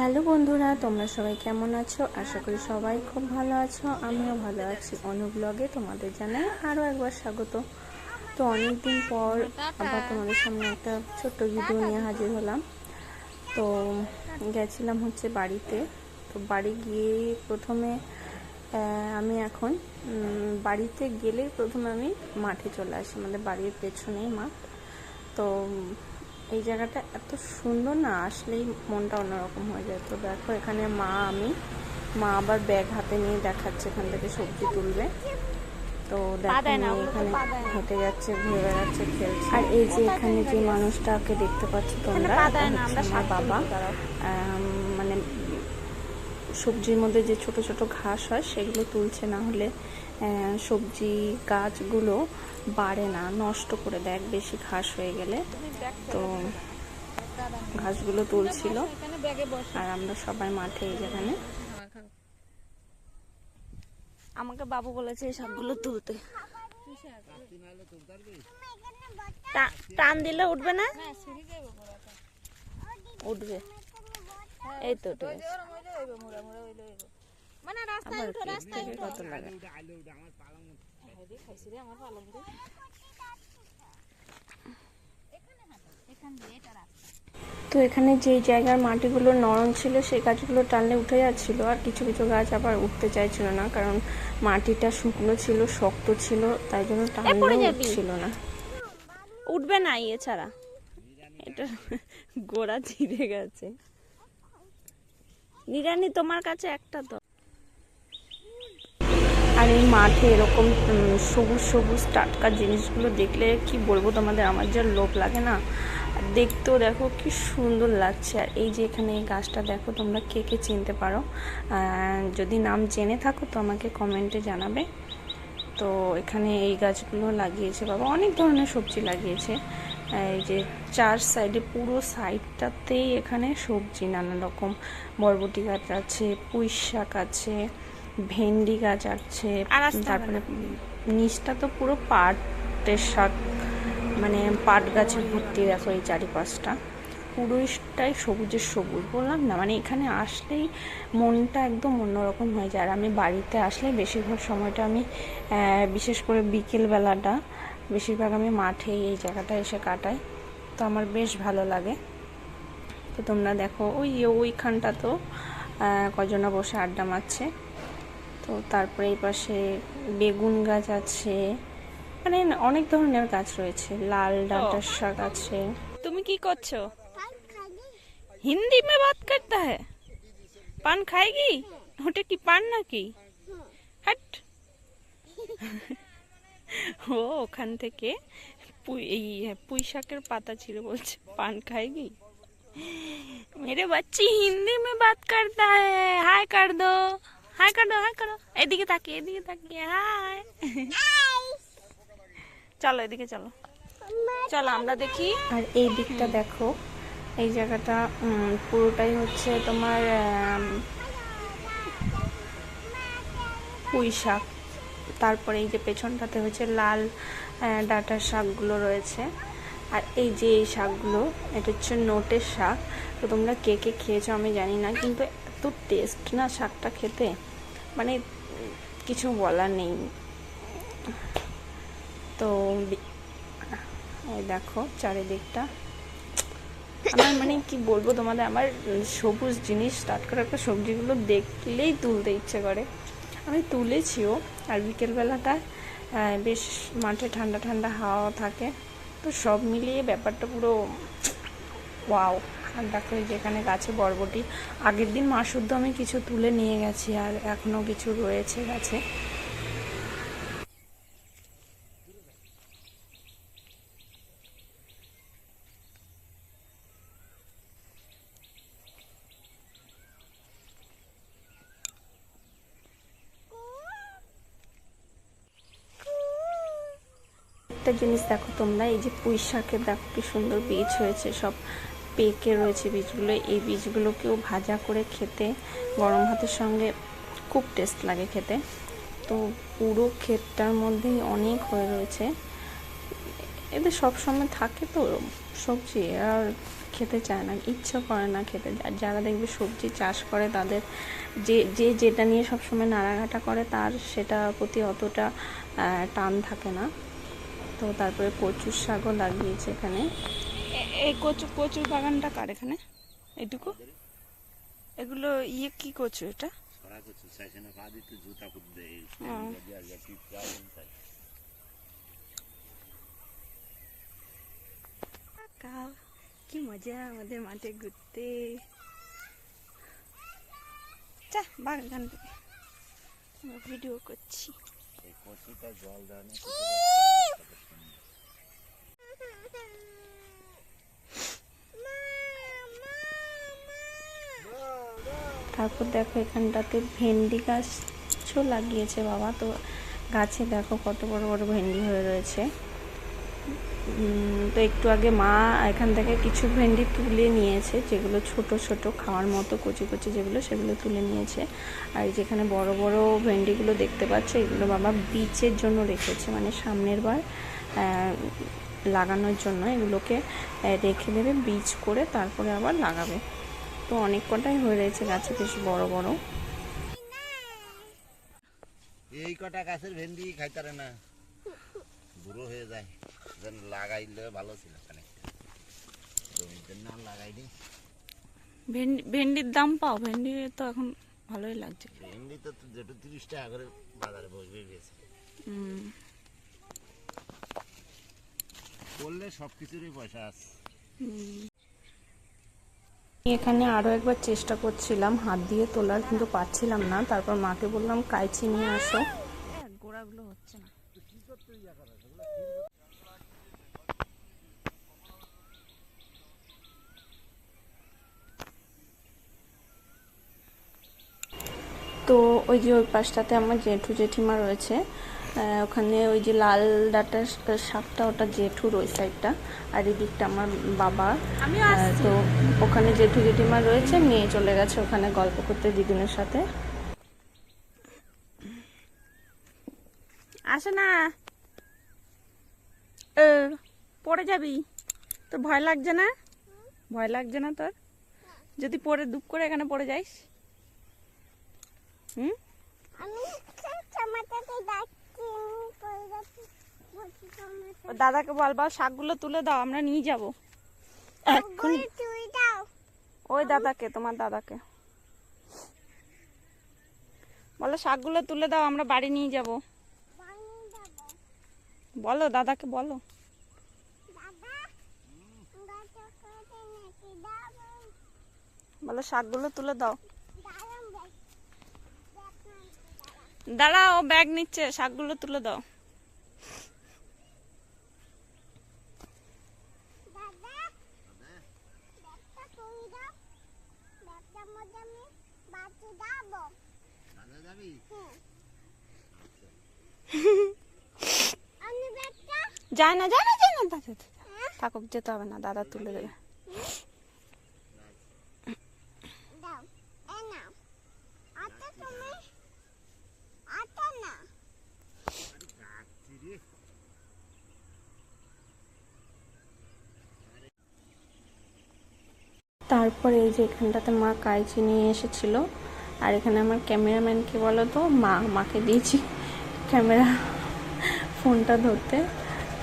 Hello বন্ধুরা, তোমরা সবাই কেমন আছো? আশা করি সবাই খুব ভালো আছো। আমিও ভালো আছি। অনু ব্লগে তোমাদের জানাই আরও একবার স্বাগত। তো অনেক দিন পর আবার তোমাদের সামনে একটা ছোট্ট ভিডিও নিয়ে হাজির হলাম। তো গেছিলাম হচ্ছে বাড়িতে। তো বাড়ি গিয়ে প্রথমে আমি এখন বাড়িতে গেলেই প্রথমে আমি মাঠে চলে আসি। আমাদের বাড়ির পেছনেই মাঠ। তো এই জায়গাটা এত সুন্দর না আসলেই মনটা অন্যরকম হয়ে যায়। তো দেখো এখানে মা আমি মা আবার ব্যাগ হাতে নিয়ে দেখাচ্ছে এখান থেকে সবজি তুলবে। তো দেখো মেয়ে এখানে হেঁটে যাচ্ছে ঘুরে বেড়াচ্ছে খেলছে। আর এই যে এখানে যে মানুষটাকে দেখতে পাচ্ছ তোমরা বাবা। মানে সবজির মধ্যে যে ছোট ছোট ঘাস হয় সেগুলো তুলছে না হলে সবজি গাছগুলো বাড়ে না নষ্ট করে দেয় বেশি ঘাস হয়ে গেলে। তো ঘাসগুলো তুলছিল আর আমরা সবাই মাঠে এই যেখানে আমাকে বাবু বলেছে এই শাকগুলো তুলতে। টান দিলে উঠবে না? উঠবে। এই তো কত লাগে। তো এখানে যে জায়গার মাটিগুলো নরম ছিল সেই গাছগুলো টানলে উঠে যাচ্ছিল আর কিছু কিছু গাছ আবার উঠতে চাইছিল না কারণ মাটিটা শুকনো ছিল শক্ত ছিল তাই জন্য টানলেও যাবি। উঠছিল না। উঠবে না এছাড়া এটা গোড়া ছিঁড়ে গেছে। নিরানি তোমার কাছে একটা তো আর এই মাঠে এরকম সবুজ সবুজ টাটকা জিনিসগুলো দেখলে কি বলব তোমাদের? আমার যা লোভ লাগে না। দেখতেও দেখো কি সুন্দর লাগছে। আর এই যে এখানে এই গাছটা দেখো, তোমরা কে কে চিনতে পারো। যদি নাম জেনে থাকো তো আমাকে কমেন্টে জানাবে। তো এখানে এই গাছগুলো লাগিয়েছে বাবা, অনেক ধরনের সবজি লাগিয়েছে। এই যে চার সাইডে পুরো সাইডটাতেই এখানে সবজি নানা রকম। বরবটি গাছ আছে পুঁই শাক আছে ভেন্ডি গাছ আছে আর তারপরে নিচটা তো পুরো পাটের শাক মানে পাট গাছে ভর্তি দেখো এই চারিপাশটা। পুরোটাই সবুজের সবুজ বললাম না মানে এখানে আসলেই মনটা একদম অন্যরকম হয়ে যায়। আর আমি বাড়িতে আসলে বেশিরভাগ সময়টা আমি বিশেষ করে বিকেল বেলাটা বেশিরভাগ আমি মাঠে এই জায়গাটা এসে কাটাই। তো আমার বেশ ভালো লাগে। তো তোমরা দেখো ওই ওইখানটা তো কজনা বসে আড্ডা মারছে। তো তারপরে এই পাশে বেগুন গাছ আছে। মানে অনেক ধরনের গাছ রয়েছে। লাল ডাটার শাক আছে। তুমি কি করছ? হিন্দি মে বাত করতে হ্যাঁ পান খায়গি? ওটা কি পান নাকি? হ্যাট। ও ওখান থেকে এই পুঁই শাকের পাতা ছিল বলছে। পান খায়নি মেরে বাচ্চি, হিন্দি মে বাত করতা হাই কর দো, হাই কর দো, হাই কর এদিকে তাকিয়ে এদিকে তাকিয়ে, হাই। চলো, এদিকে চলো। চলো, আমরা দেখি। আর এই দিকটা দেখো, এই জায়গাটা পুরোটাই হচ্ছে তোমার পুঁই শাক তারপরে এই যে পেছনটাতে হচ্ছে লাল ডাঁটার শাকগুলো রয়েছে। আর এই যে এই শাকগুলো, এটা হচ্ছে নোটের শাক। তো তোমরা কে কে খেয়েছো আমি জানি না, কিন্তু এত টেস্ট না শাকটা খেতে। মানে কিছু বলার নেই। তো এই দেখো চারিদিকটা। আমার মানে কি বলব তোমাদের, আমার সবুজ জিনিস টাটকা টাটকা সবজিগুলো দেখলেই তুলতে ইচ্ছে করে। আমি তুলেছিও, আর বিকেলবেলাটা বেশ মাঠে ঠান্ডা ঠান্ডা হাওয়া থাকে। তো সব মিলিয়ে ব্যাপারটা পুরো ওয়াও আর দেখো যেখানে গাছে বরবটি। আগের দিন মাসুদ্ধ আমি কিছু তুলে নিয়ে গেছি, আর এখনও কিছু রয়েছে গাছে। একটা জিনিস দেখো তোমরা, এই যে পুঁই শাকের দেখো কি সুন্দর বীজ হয়েছে, সব পেকে রয়েছে বীজগুলো। এই বীজগুলোকেও ভাজা করে খেতে, গরম ভাতের সঙ্গে খুব টেস্ট লাগে খেতে। তো পুরো ক্ষেতটার মধ্যেই অনেক হয়ে রয়েছে। এদের সব সময় থাকে তো সবজি, আর খেতে চায় না, ইচ্ছা করে না খেতে। যারা দেখবে সবজি চাষ করে, তাদের যে যে যেটা নিয়ে সবসময় নাড়াঘাটা করে, তার সেটা প্রতি অতটা টান থাকে না। তো তারপরে কচুর শাকও লাগিয়েছে এখানে। এই কচু কচুর বাগানটা কার এখানে? এটুকু? এগুলো ইয়ে কি কচু এটা? কি মজা আমাদের মাঠে ঘুরতে। চা বাগান থেকে ভিডিও করছি। জল দেওয়া তারপর দেখো, এখানটাতে ভেন্ডি গাছও লাগিয়েছে বাবা। তো গাছে দেখো কত বড় বড় ভেন্ডি হয়ে রয়েছে। তো একটু আগে মা এখান থেকে কিছু ভেন্ডি তুলে নিয়েছে, যেগুলো ছোট ছোট খাওয়ার মতো, কচি কচি যেগুলো, সেগুলো তুলে নিয়েছে। আর যেখানে বড় বড় ভেন্ডিগুলো দেখতে পাচ্ছ, এগুলো বাবা বীজের জন্য রেখেছে মানে সামনের বার লাগানোর জন্য। এগুলোকে রেখে দেবে, বীজ করে তারপরে আবার লাগাবে। তো অনেক কটাই হয়ে রয়েছে গাছে, বেশ বড় বড়। এই কটা গাছের ভেন্ডি খাইতারে না, বুড়ো হয়ে যায়। যেন লাগাইলে ভালো ছিল লাগাইনি ভেন্ডির দাম পাও? ভেন্ডি তো এখন ভালোই লাগছে। ভেন্ডি তো যেটু তিরিশ টাকা করে বাজারে বসবে গেছে করলে সব কিছুরই পয়সা আছে। এখানে আরও একবার চেষ্টা করছিলাম হাত দিয়ে তোলার কিন্তু পাচ্ছিলাম না। তারপর মাকে বললাম কাইচি নিয়ে আসো। গোড়াগুলো হচ্ছে না। তো ওই যে ওই পাশটাতে আমার জেঠু জেঠিমা রয়েছে ওখানে ওই যে লাল ডাটার শাকটা ওটা জেঠুর ওই সাইডটা আর এই দিকটা আমার বাবা। তো ওখানে জেঠু জেঠিমা রয়েছে নিয়ে চলে গেছে ওখানে গল্প করতে দিদিনের সাথে। আসে না। পড়ে যাবি। তোর ভয় লাগছে না? ভয় লাগছে না তোর? যদি পড়ে দুপ করে এখানে পড়ে যাইস। হুম? দাদাকে বল বল শাকগুলো তুলে দাও আমরা নিয়ে যাব। এখন ওই দাদাকে তোমার দাদাকে। বলো শাকগুলো তুলে দাও আমরা বাড়ি নিয়ে যাব। বলো দাদাকে বলো। বলো শাকগুলো তুলে দাও দাঁড়ান দেখ দাঁড়া ও ব্যাগ নিচ্ছে শাকগুলো তুলে দাও। ব্যাগটা যায় না যায় না যায় না দাদা থাকুক যেতে হবে না দাদা তুলে দেবে দাও এ নাও আটা তুমি আটা না তারপরে এই যে এখানটাতে মা কাইচি নিয়ে এসেছিল। আর এখানে আমার ক্যামেরাম্যানকে বলো তো মা মাকে দিয়েছি ক্যামেরা ফোনটা ধরতে।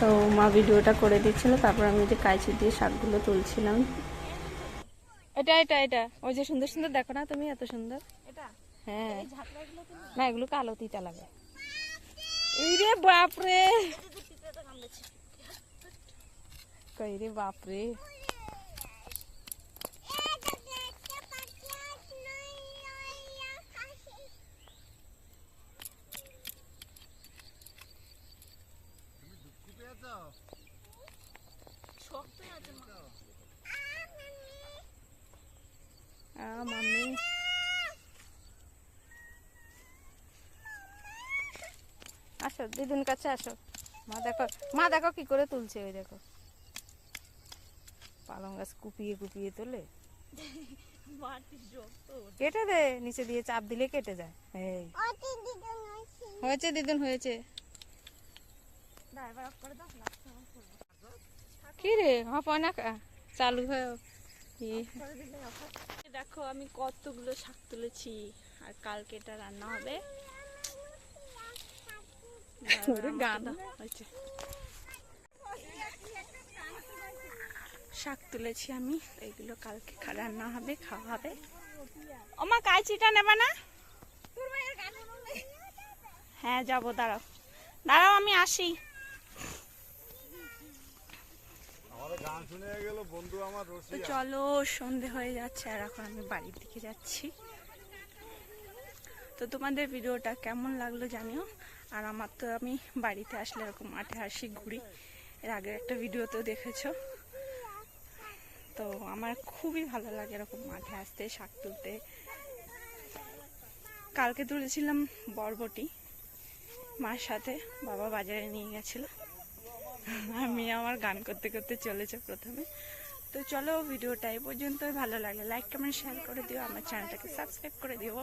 তো মা ভিডিওটা করে দিচ্ছিল। তারপর আমি যে কাইচি দিয়ে শাকগুলো তুলছিলাম। এটা এটা এটা। ওই যে সুন্দর সুন্দর দেখো না তুমি এত সুন্দর? এটা? হ্যাঁ। না। এগুলো কালো তিতা লাগে। এই রে বাপরে কই বাপরে! মাম্মি। আসো দিদুন কাছে আসো। মা দেখো মা দেখো কি করে তুলছে ওই দেখো। পালং গাছ কুপিয়ে কুপিয়ে তোলে। কেটে দে নিচে দিয়ে চাপ দিলে কেটে যায়। হয়েছে দিদুন হয়েছে। কি রে হ্যাঁ না চালু হয়ে। দেখো আমি কতগুলো শাক তুলেছি আর কালকে এটা রান্না হবে। শাক তুলেছি আমি এইগুলো কালকে রান্না হবে খাওয়া হবে। ওমা কাইচিটা নেবে না? হ্যাঁ যাব দাঁড়াও। দাঁড়াও আমি আসি আমাদের গান শুনে গেল বন্ধু আমার চলো, সন্ধে হয়ে যাচ্ছে আর এখন আমি বাড়ির দিকে যাচ্ছি। তো তোমাদের ভিডিওটা কেমন লাগল জানিও? আর আমার তো আমি বাড়িতে আসলে এরকম মাঠে আসি ঘুরি। এর আগে একটা ভিডিওতেও দেখেছ। তো আমার খুবই ভালো লাগে এরকম মাঠে আসতে শাক তুলতে। কালকে তুলেছিলাম বরবটি, মার সাথে বাবা বাজারে নিয়ে গেছিল। আমি আমার গান করতে করতে চলেছে প্রথমে। তো চলো ভিডিওটা এই পর্যন্তই। ভালো লাগলে লাইক কমেন্ট শেয়ার করে দিও। আমার চ্যানেলটাকে সাবস্ক্রাইব করে দিও।